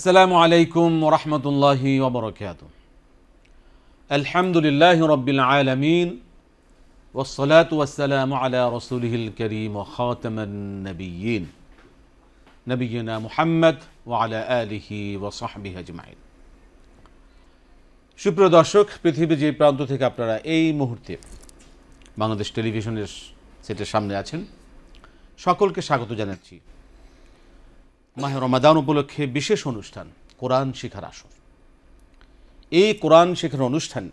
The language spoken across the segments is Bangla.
আসসালামু আলাইকুম রহমতুল্লাহি ওবরকাত আলহামদুলিল্লাহ রবিল আলমিন ওসলাত ওয়াসালাম আলা রসুলহিল করিম খাতমনবীন নবীনা মুহাম্মদ ও আলা আলিহি ওসাহবি আজমাইন। সুপ্রিয় দর্শক, পৃথিবীর যে প্রান্ত থেকে আপনারা এই মুহূর্তে বাংলাদেশ টেলিভিশনের সেটের সামনে আছেন, সকলকে স্বাগত জানাচ্ছি। মাহে রমাদান উপলক্ষে বিশেষ অনুষ্ঠান, কোরআন শিখার আসর। এই কোরআন শেখার অনুষ্ঠান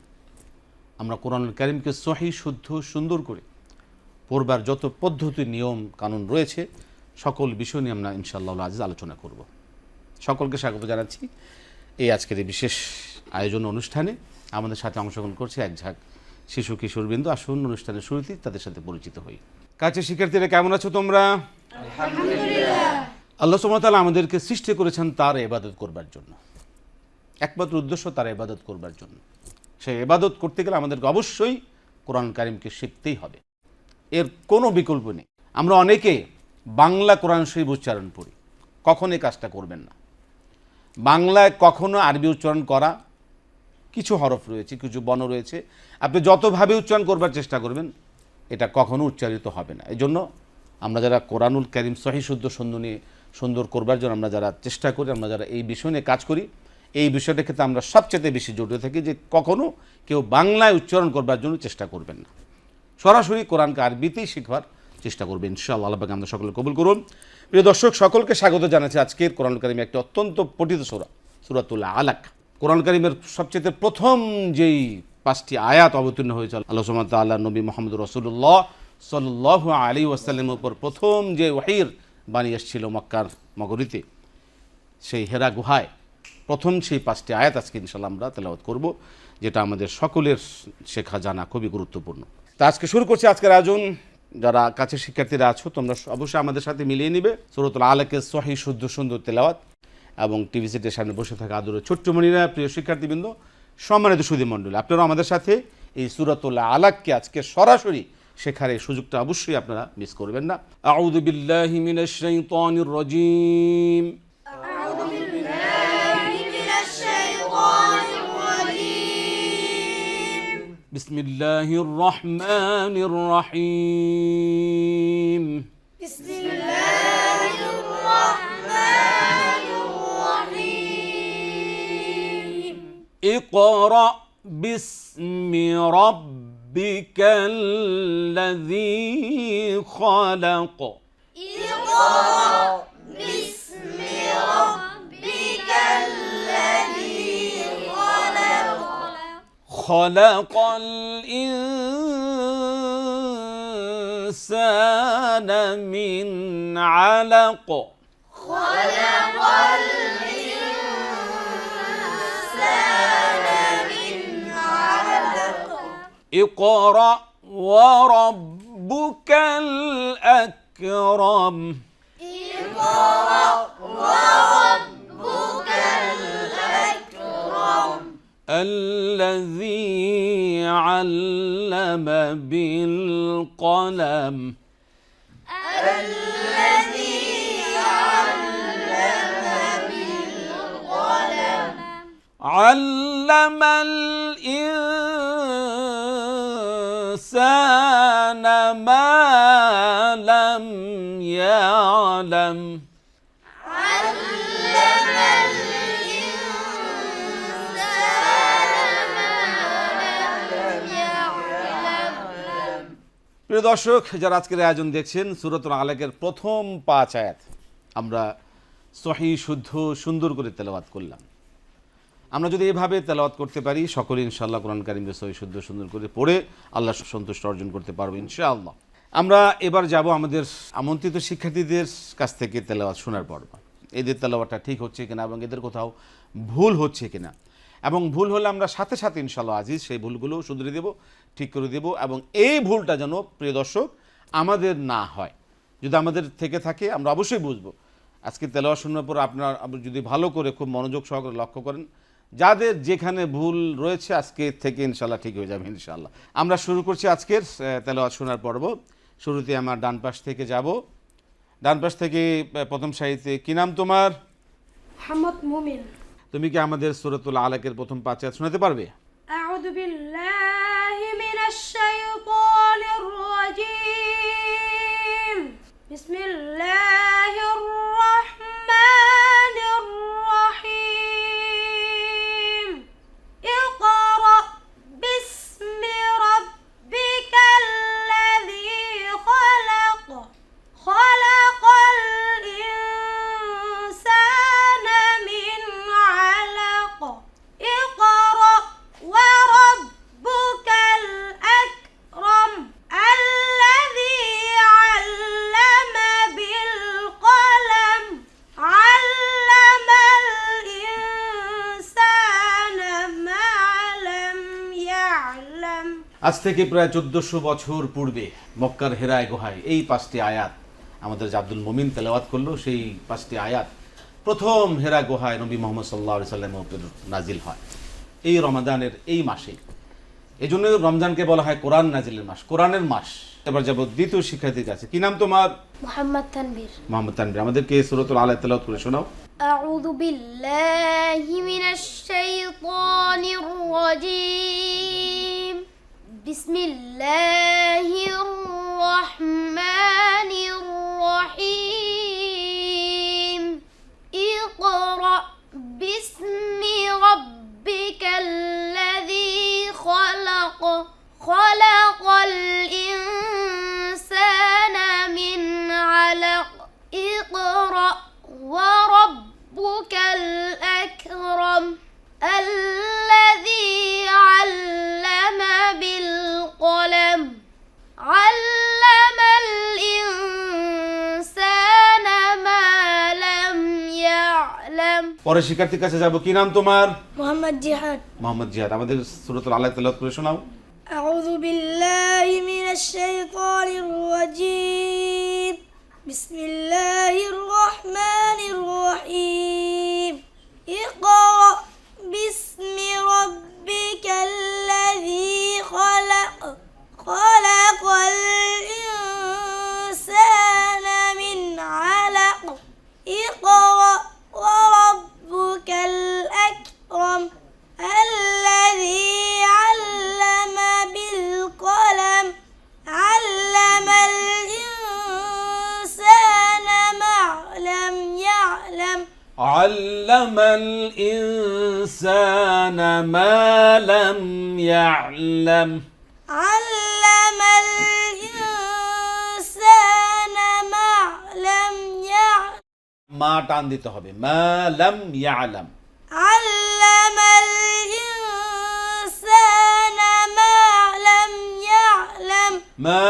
আমরা কোরআন কারিমকে সহি, শুদ্ধ, সুন্দর করে পড়বার যত পদ্ধতি, নিয়ম, কানুন রয়েছে, সকল বিষয় নিয়ে আমরা ইনশাআল্লাহ আজ আলোচনা করব। সকলকে স্বাগত জানাচ্ছি এই আজকের এই বিশেষ আয়োজন অনুষ্ঠানে। আমাদের সাথে অংশগ্রহণ করছে এক ঝাঁক শিশু কিশোরবৃন্দ। আসুন অনুষ্ঠানের শুরুতেই তাদের সাথে পরিচিত হই। কাছে শিক্ষার্থীরা কেমন আছো তোমরা? আল্লাহ সুমতালা আমাদেরকে সৃষ্টি করেছেন তার এবাদত করবার জন্য। একমাত্র উদ্দেশ্য তার এবাদত করবার জন্য। সেই এবাদত করতে গেলে আমাদেরকে অবশ্যই কোরআন কারিমকে শিখতেই হবে। এর কোনো বিকল্প নেই। আমরা অনেকে বাংলা কোরআন শরীফ উচ্চারণ করি। কখন এই কাজটা করবেন না। বাংলায় কখনো আরবি উচ্চারণ করা কিছু হরফ রয়েছে, কিছু বর্ণ রয়েছে। আপনি যতভাবে উচ্চারণ করবার চেষ্টা করবেন, এটা কখনো উচ্চারিত হবে না। এই জন্য আমরা যারা কোরআনুল করিম সহি শুদ্ধ নিয়ে সুন্দর করবার জন্য আমরা যারা চেষ্টা করি, আমরা যারা এই বিষয় নিয়ে কাজ করি, এই বিষয়টার ক্ষেত্রে আমরা সবচেয়ে বেশি জড়িত থাকি যে কখনো কেউ বাংলায় উচ্চারণ করবার জন্য চেষ্টা করবেন না। সরাসরি কোরআনকে আরবিতেই শিখবার চেষ্টা করবেন ইনশাআল্লাহ আল্লাহকে আমরা সকলে কবুল করুন। প্রিয় দর্শক, সকলকে স্বাগত জানাচ্ছি আজকের কোরআন কারিমে একটি অত্যন্ত পঠিত সুরা সুরাতুল্লাহ আলাক। কোরআন কারিমের সবচেয়ে প্রথম যেই পাঁচটি আয়াত অবতীর্ণ হয়েছে, আল্লাহ সুমত আল্লাহ নবী মোহাম্মদ রসুল্লাহ সাল্লাহ আলী ওয়াসাল্লামের উপর প্রথম যে ওয়াহির বাণী এসেছিল মক্কার মগরীতে সেই হেরা গুহায় প্রথম সেই পাঁচটি আয়াত আজকে ইনশাল্লাহ আমরা তেলাওয়াত করব, যেটা আমাদের সকলের শেখা জানা খুবই গুরুত্বপূর্ণ। তা আজকে শুরু করছি আজকের আয়োজন। যারা কাছের শিক্ষার্থীরা আছো, তোমরা অবশ্যই আমাদের সাথে মিলিয়ে নিবে। সুরতুল আলাকে সহি, শুদ্ধ, সুন্দর তেলাওয়াত এবং টিভি সেটের সামনে বসে থাকা আদরের ছোট্টমণিরা প্রিয় শিক্ষার্থীবৃন্দ, সম্মানিত সুদী মণ্ডলী আপনারা আমাদের সাথে এই সুরাতুল্লাহ আলাককে আজকে সরাসরি শেখার এই সুযোগটা অবশ্যই আপনারা মিস করবেন না আউযু বিল্লাহি মিনাশ শাইতানির রাজীম من الشيطان الرجيم بسم الله الرحمن الرحيم بسم الله الرحمن الرحيم اقرأ باسم ربك الذي خلق. اقرأ باسم ربك الذي خلق. خلق الإنسان من علق. خلق الإنسان اقرأ وربك الأكرم. اقرأ وربك الأكرم الذي علم بالقلم الذي علم بالقلم. علم يعلم علم الإنسان ما لم يعلم প্রিয় দর্শক যারা আজকের আয়োজন দেখছেন সুরতুল আলেকের প্রথম পাঁচ আয়াত আমরা সহি শুদ্ধ সুন্দর করে তেলাওয়াত করলাম আমরা যদি এভাবে তেলাওয়াত করতে পারি সকলে ইনশাআল্লাহ কোরআন কারিমকে সহি শুদ্ধ সুন্দর করে পড়ে আল্লাহ সন্তুষ্ট অর্জন করতে পারবো ইনশাআল্লাহ আমরা এবার যাব আমাদের আমন্ত্রিত শিক্ষার্থীদের কাছ থেকে তেলাওয়াত শোনার পর এদের তেলাওয়াতটা ঠিক হচ্ছে কিনা এবং এদের কোথাও ভুল হচ্ছে কিনা। এবং ভুল হলে আমরা সাথে সাথে ইনশাল্লাহ আজিজ সেই ভুলগুলো শুধরে দেব, ঠিক করে দেব এবং এই ভুলটা যেন, প্রিয় দর্শক, আমাদের না হয়। যদি আমাদের থেকে থাকে, আমরা অবশ্যই বুঝব। আজকে তেলাওয়া শোনার পর আপনার যদি ভালো করে খুব মনোযোগ সহকারে লক্ষ্য করেন, যাদের যেখানে ভুল রয়েছে আজকে থেকে ইনশাল্লাহ ঠিক হয়ে যাবে ইনশাল্লাহ। আমরা শুরু করছি আজকের তেলাওয়াত শোনার পর্ব। শুরুতে আমার ডান পাশ থেকে যাব। ডান পাশ থেকে প্রথম সাহিত্যে কি নাম তোমার? হামদ মুমিন। তুমি কি আমাদের সুরতুল আলাকের প্রথম পাঁচ শোনাতে পারবে? আউযু বিল্লাহি মিনাশ শাইতানির রাজিম। বিসমিল্লাহ। আজ থেকে প্রায় চোদ্দশো বছর পূর্বে মক্কার হেরায় গোহায় এই পাঁচটি আয়াত আমাদের আব্দুল মোমিন তেলাওয়াত করল সেই পাঁচটি আয়াত প্রথম হেরা গোহায় নবী মোহাম্মদ সাল্লা সাল্লাম নাজিল হয়। এই রমাদানের এই মাসে। এই জন্য রমজানকে বলা হয় কোরআন নাজিলের মাস কোরআনের মাস। এবার যাব দ্বিতীয় শিক্ষার্থীর কাছে। কি নাম তোমার? মোহাম্মদ তানবীর মোহাম্মদ তানবীর আমাদেরকে সুরত আলাহ তেলাওয়াত করে শোনাও। أعوذ بالله من الشيطان الرجيم পরে শিক্ষার্থীর কাছে যাব কি নাম তোমার মোহাম্মদ জিহাদ মোহাম্মদ জিহাদ আমাদের সুরতুল আলাহ তেলাওয়াত করে শোনাও أعوذ بالله من الشيطان الرجيم بسم الله الرحمن الرحيم اقرأ باسم ربك الذي خلق خلق الإنسان من علق اقرأ علم الإنسان ما لم يعلم علم الإنسان ما لم يعلم মা টান দিতে হবে মা লাম ইয়ালাম علم الإنسان ما لم يعلم মা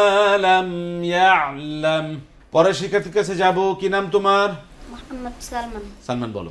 লাম ইয়ালাম পরের শিক্ষার্থীর কাছে যাব কি নাম তোমার محمد سلمان সালমান বলো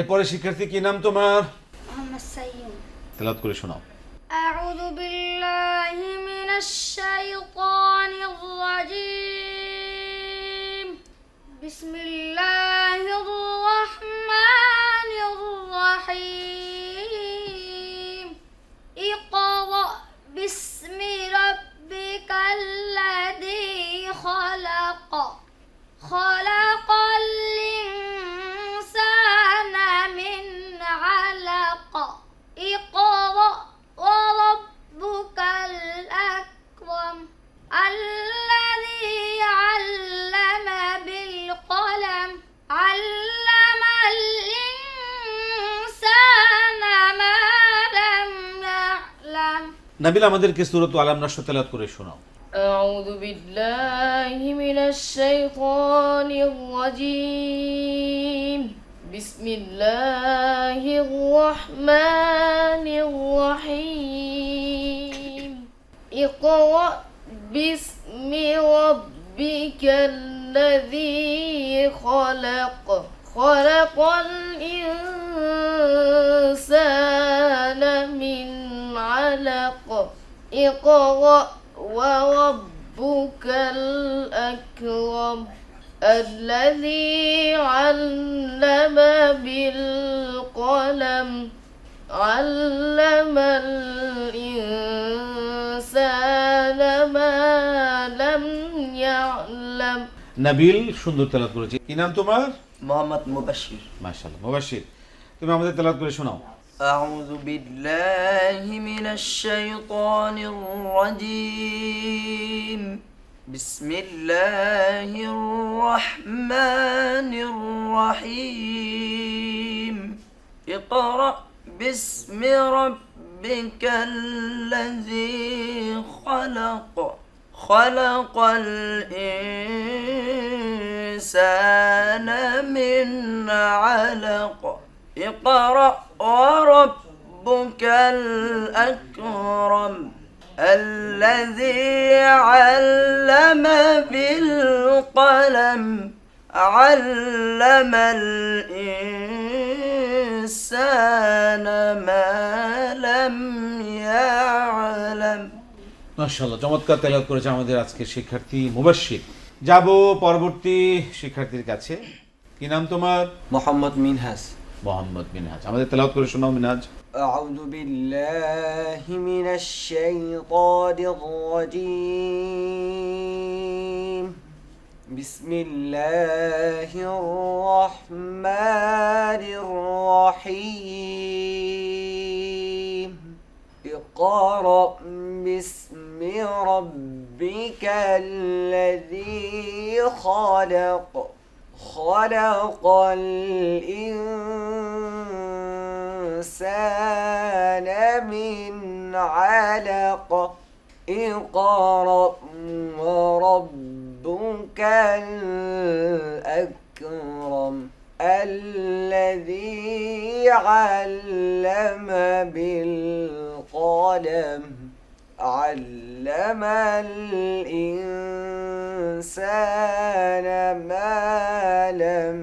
এরপরে শিক্ষার্থী কি নাম তোমার? তেলাত করে শোনাও। আউযু বিল্লাহি মিনাশ শাইতানির রাজিম। নাবিল আমাদেরকে সুরত আলাম নাশ্র তেলাত করে শোনাও أعوذ بالله من الشيطان الرجيم بسم الله الرحمن الرحيم اقرأ باسم ربك الذي خلق خلق الإنسان من علق. اقرأ وربك الأكرم الذي علم بالقلم. علم الإنسان ما لم يعلم. নাবিল সুন্দর তেলাত করেছে কি নাম তোমার মোহাম্মদ মুবাশির মাশাআল্লাহ মুবাশশির তুমি আমাদের তেলাত করে শোনাও أعوذ بالله من الشيطان الرجيم بسم الله الرحمن الرحيم اقرأ باسم ربك الذي خلق خلق الإنسان من علق. اقرأ وربك الأكرم الذي علم بالقلم. علم الإنسان ما لم يعلم. মাশাআল্লাহ চমৎকার তেলাত করেছে আমাদের আজকে শিক্ষার্থী মুবাশশির যাব পরবর্তী শিক্ষার্থীর কাছে কি নাম তোমার মোহাম্মদ মিনহাস মোহাম্মদ মিনহাজ আমাদের তেলাওয়াত করে শোনাও মিনহাজ أعوذ بالله من الشيطان الرجيم بسم الله الرحمن الرحيم اقرأ باسم ربك الذي خلق خلق الإنسان من علق. اقرأ وربك الأكرم الذي علم بالقلم. علم الإنسان ما لم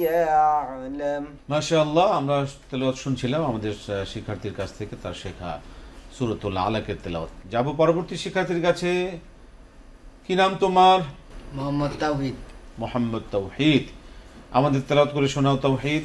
يعلم মাশাআল্লাহ আমরা তেলাওয়াত শুনছিলাম আমাদের আহ, শিক্ষার্থীর কাছ থেকে তার শেখা সুরতুল আলাকের তেলাওয়াত যাব পরবর্তী শিক্ষার্থীর কাছে কি নাম তোমার মোহাম্মদ তাওহিদ মোহাম্মদ তৌহিদ আমাদের তেলাওয়াত করে শোনাও তৌহিদ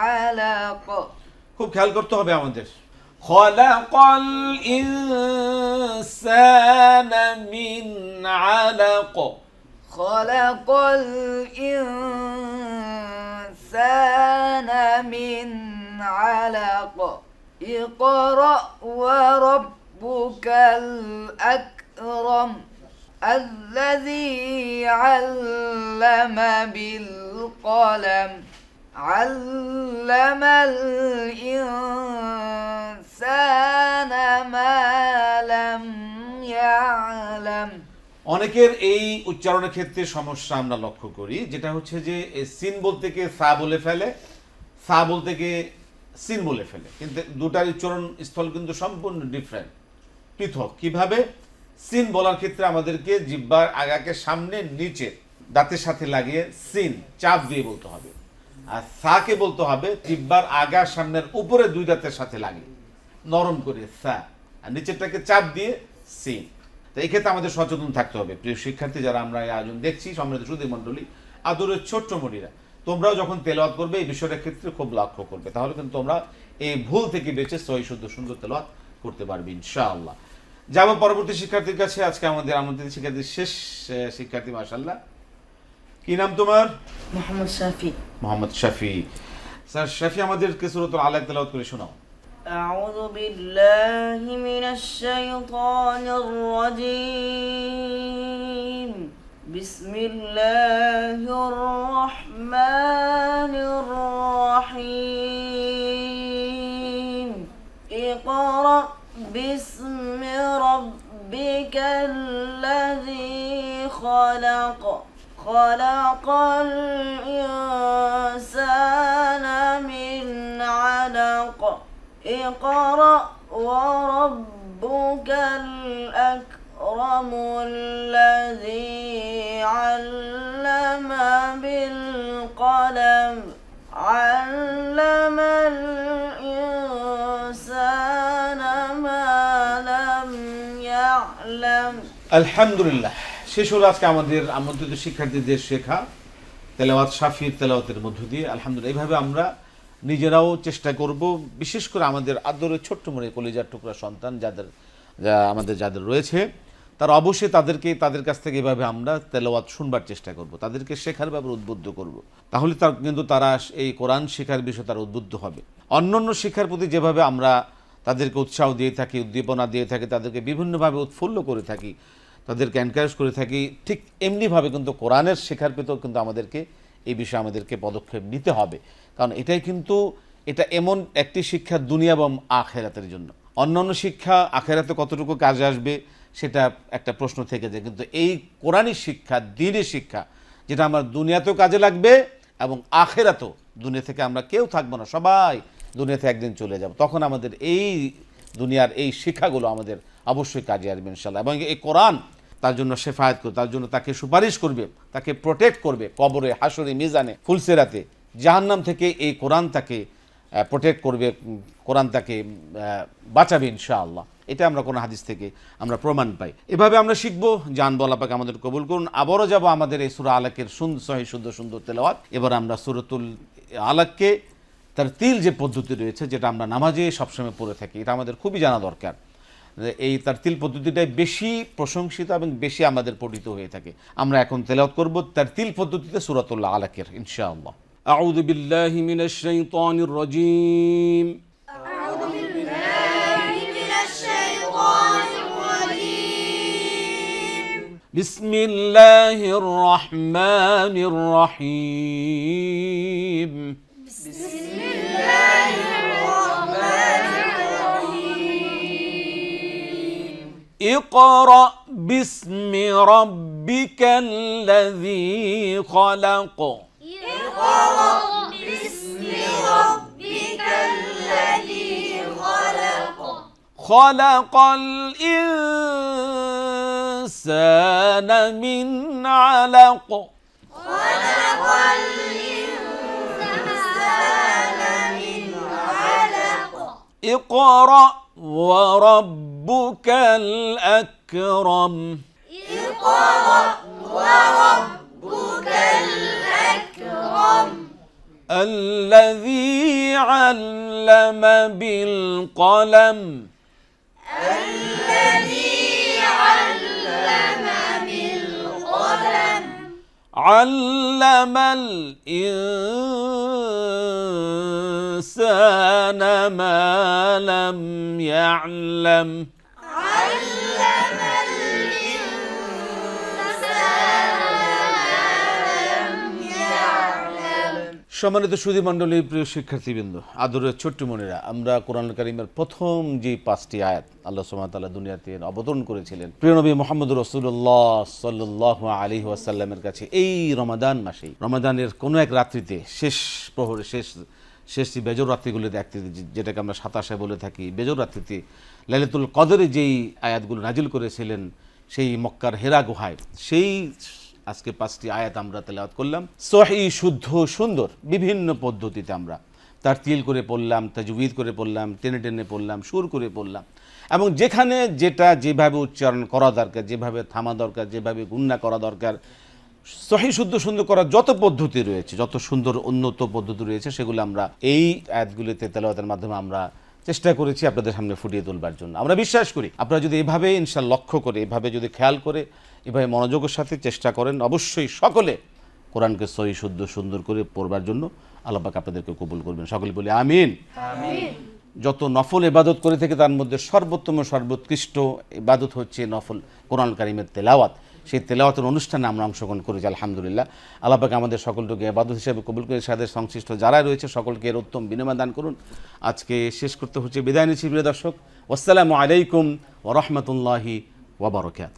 علق খুব খেয়াল করতে হবে আমাদের খলাকাল ইনসানা মিন আলাক خلق الإنسان من علق اقرأ وربك الأكرم الذي علم بالقلم علم الإنسان ما لم يعلم অনেকের এই উচ্চারণের ক্ষেত্রে সমস্যা আমরা লক্ষ্য করি যেটা হচ্ছে যে এই সিন বলতে গিয়ে সা বলে ফেলে সা বলতে গিয়ে সিন বলে ফেলে কিন্তু দুটার উচ্চারণ স্থল কিন্তু সম্পূর্ণ ডিফারেন্ট পৃথক কিভাবে সিন বলার ক্ষেত্রে আমাদেরকে জিব্বার আগাকে সামনে নিচে দাঁতের সাথে লাগিয়ে সিন চাপ দিয়ে বলতে হবে আর সাকে বলতে হবে, জিব্বার আগা সামনের উপরে দুই দাঁতের সাথে লাগে নরম করে সা। আর নিচেরটাকে চাপ দিয়ে সিন তো এক্ষেত্রে আমাদের সচেতন থাকতে হবে। প্রিয় শিক্ষার্থী, যারা আমরা এই আয়োজন দেখছি সমৃদ্ধ সুদী মণ্ডলী, আদরের ছোট্ট মরিরা তোমরাও যখন তেলাওয়াত করবে, এই বিষয়টার ক্ষেত্রে খুব লক্ষ্য করবে। তাহলে কিন্তু তোমরা এই ভুল থেকে বেঁচে সহি, শুদ্ধ, সুন্দর তেলাওয়াত করতে পারবে, ইনশাআল্লাহ। যাব পরবর্তী শিক্ষার্থীর কাছে। আজকে আমাদের আমন্ত্রিত শিক্ষার্থীর শেষ শিক্ষার্থী মাসাল্লাহ কি নাম তোমার মোহাম্মদ শাফি মোহাম্মদ শফি স্যার শফি আমাদেরকে সুরতুল আলাক তেলাওয়াত করে শোনাও أعوذ بالله من الشيطان الرجيم بسم الله الرحمن الرحيم اقرأ باسم ربك الذي خلق خلق الإنسان من علق. اقرأ وربك الأكرم الذي علم بالقلم. علم الإنسان ما لم يعلم. الحمد لله. শেষ হলো আজকে আমাদের আমন্ত্রিত শিক্ষার্থীদের শেখা, তেলাওয়াত, শাফির তেলাওয়াতের মধ্য দিয়ে। আলহামদুলিল্লাহ, এইভাবে আমরা নিজেরাও চেষ্টা করব, বিশেষ করে আমাদের আদরের ছোট্ট মনে কলিজার টুকরা সন্তান যাদের আমাদের যাদের রয়েছে, তারা অবশ্যই তাদেরকে, তাদের কাছ থেকে এভাবে আমরা তেলাওয়াত শুনবার চেষ্টা করব, তাদেরকে শেখার ব্যাপারে উদ্বুদ্ধ করব। তাহলে তার, কিন্তু তারা এই কোরআন শেখার বিষয়ে তারা উদ্বুদ্ধ হবে। অন্যান্য শিক্ষার প্রতি যেভাবে আমরা তাদেরকে উৎসাহ দিয়ে থাকি, উদ্দীপনা দিয়ে থাকি, তাদেরকে বিভিন্নভাবে উৎফুল্ল করে থাকি তাদেরকে এনকারেজ করে থাকি। ঠিক এমনিভাবে কিন্তু কোরআনের শেখার পেতেও কিন্তু আমাদেরকে এই বিষয়ে আমাদেরকে পদক্ষেপ নিতে হবে। কারণ এটাই কিন্তু, এটা এমন একটি শিক্ষা দুনিয়া এবং আখেরাতের জন্য। অন্যান্য শিক্ষা আখেরাতে কতটুকু কাজে আসবে সেটা একটা প্রশ্ন থেকে যায়। কিন্তু এই কোরআনী শিক্ষা, দিনের শিক্ষা, যেটা আমার দুনিয়াতেও কাজে লাগবে এবং আখেরাতেও দুনিয়া থেকে আমরা কেউ থাকব না, সবাই দুনিয়াতে একদিন চলে যাব। তখন আমাদের এই দুনিয়ার এই শিক্ষাগুলো আমাদের অবশ্যই কাজে আসবে ইনশাল্লাহ এবং এই কোরআন তার জন্য শেফায়াত করবে তার জন্য তাকে সুপারিশ করবে, তাকে প্রোটেক্ট করবে কবরে হাসরে মিজানে, ফুলসেরাতে। জাহান্নাম থেকে এই কোরআন তাকে প্রোটেক্ট করবে কোরআন তাকে বাঁচাবে ইনশাআল্লাহ। এটা আমরা কোনো হাদিস থেকে আমরা প্রমাণ পাই। এভাবে আমরা শিখব জান বলাপাকে আমাদের কবুল করুন। আবারও যাব আমাদের এই সুরা আলাকের সুন্দর সহি, সুন্দর সুন্দর তেলাওয়াত। এবার আমরা সুরতুল আলাককে, তার তিল যে পদ্ধতি রয়েছে, যেটা আমরা নামাজে সবসময় পড়ে থাকি, এটা আমাদের খুবই জানা দরকার। এই তার তিল পদ্ধতিটাই বেশি প্রশংসিত এবং বেশি আমাদের পঠিত হয়ে থাকে। আমরা এখন তেলাওয়াত করব তার তিল পদ্ধতিতে সুরাতুল্লাহ আলাকের ইনশাআল্লাহ। আউযু বিল্লাহি মিনাশ শাইতানির রাজীম আউযু বিল্লাহি মিনাশ শাইতানির রাজীম। বিসমিল্লাহির রহমানির রহিম। বিসমিল্লাহির اقرأ باسم ربك الذي خلق. اقرأ باسم ربك الذي خلق. خلق الإنسان من علق. خلق الإنسان من علق. اقرأ وربك الأكرم. اقرأ وربك الأكرم الذي علم بالقلم. علم الإنسان ما لم يعلم. সম্মানিত সুধী মণ্ডলী, প্রিয় শিক্ষার্থীবৃন্দ, আদরের মনেরা আমরা কোরআন কারিমের প্রথম যে পাঁচটি আয়াত আল্লাহ সুমাতাল্লাহ দুনিয়াতে অবতরণ করেছিলেন, প্রিয় নবী মোহাম্মদ রসুল্লাহ সাল্লাহ আলী ওয়াসাল্লামের কাছে এই রমাদান মাসেই, রমাদানের কোনো এক রাত্রিতে, শেষ প্রহরে, শেষ শেষ বেজর রাত্রিগুলোতে একটি যে- যেটাকে আমরা সাতাশে বলে থাকি, বেজর রাত্রিতে লালিতুল কদরে যেই আয়াতগুলো নাজিল করেছিলেন, সেই মক্কার হেরা গুহায়, সেই আজকে পাঁচটি আয়াত আমরা তেলাওয়াত করলাম। সহি, শুদ্ধ, সুন্দর, বিভিন্ন পদ্ধতিতে আমরা। তার তিল করে পড়লাম তাজুবিদ করে পড়লাম, টেনে টেনে পড়লাম, সুর করে পড়লাম। এবং যেখানে যেটা যেভাবে উচ্চারণ করা দরকার, যেভাবে থামা দরকার, যেভাবে গুন্না করা দরকার, সহি, শুদ্ধ, সুন্দর করার যত পদ্ধতি রয়েছে, যত সুন্দর, উন্নত পদ্ধতি রয়েছে, সেগুলো আমরা এই আয়াতগুলিতে তেলাওয়াতের মাধ্যমে আমরা চেষ্টা করেছি আপনাদের সামনে ফুটিয়ে তুলবার জন্য। আমরা বিশ্বাস করি আপনারা যদি এভাবে ইনশাল লক্ষ্য করে এভাবে যদি খেয়াল করে এভাবে মনোযোগের সাথে চেষ্টা করেন অবশ্যই সকলে কোরআনকে সহি শুদ্ধ সুন্দর করে পড়বার জন্য আল্লাপাক আপনাদেরকে কবুল করবেন। সকলে বলি আমিন। যত নফল এবাদত করে থেকে তার মধ্যে সর্বোত্তম সর্বোৎকৃষ্ট এবাদত হচ্ছে নফল কোরআন কারিমের তেলাওয়াত। সেই তেলাওয়াতের অনুষ্ঠানে আমরা অংশগ্রহণ করেছি আলহামদুলিল্লাহ। আল্লাপাকে আমাদের সকলকে ইবাদত হিসেবে কবুল করে সাদের সংশ্লিষ্ট যারা রয়েছে সকলকে এর উত্তম বিনিময় দান করুন। আজকে শেষ করতে হচ্ছে বিদায় নিচ্ছি প্রিয় দর্শক। আসসালামু আলাইকুম ওরহমতুল্লাহি ওবরকাত